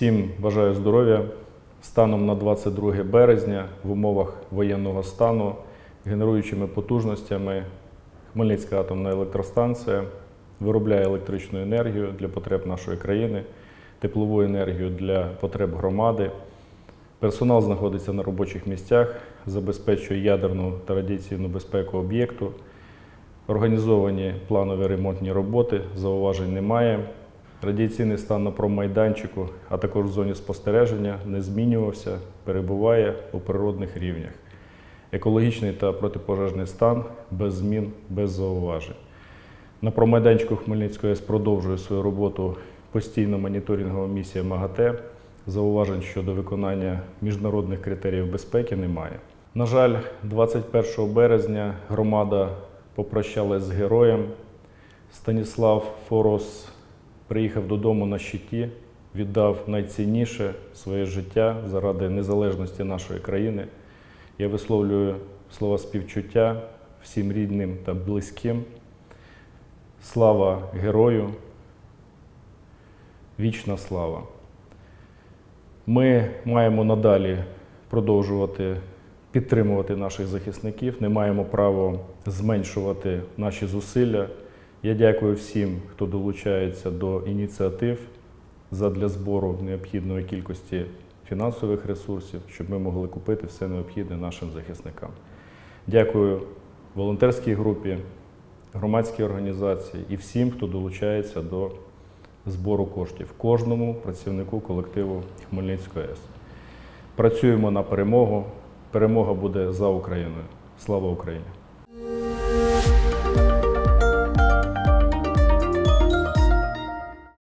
Всім бажаю здоров'я. Станом на 22 березня в умовах воєнного стану генеруючими потужностями Хмельницька атомна електростанція виробляє електричну енергію для потреб нашої країни, теплову енергію для потреб громади. Персонал знаходиться на робочих місцях, забезпечує ядерну та радіаційну безпеку об'єкту. Організовані планові ремонтні роботи, зауважень немає. Радіаційний стан на промайданчику, а також в зоні спостереження не змінювався, перебуває у природних рівнях. Екологічний та протипожежний стан без змін, без зауважень. На промайданчику Хмельницької АЕС продовжує свою роботу постійна моніторингова місія МАГАТЕ. Зауважень щодо виконання міжнародних критеріїв безпеки немає. На жаль, 21 березня громада попрощалась з героєм. Станіслав Форос приїхав додому на щиті, віддав найцінніше своє життя заради незалежності нашої країни. Я висловлюю слова співчуття всім рідним та близьким. Слава герою, вічна слава. Ми маємо надалі продовжувати підтримувати наших захисників, не маємо права зменшувати наші зусилля. Я дякую всім, хто долучається до ініціатив задля збору необхідної кількості фінансових ресурсів, щоб ми могли купити все необхідне нашим захисникам. Дякую волонтерській групі, громадській організації і всім, хто долучається до збору коштів, кожному працівнику колективу Хмельницької АЕС. Працюємо на перемогу. Перемога буде за Україною. Слава Україні!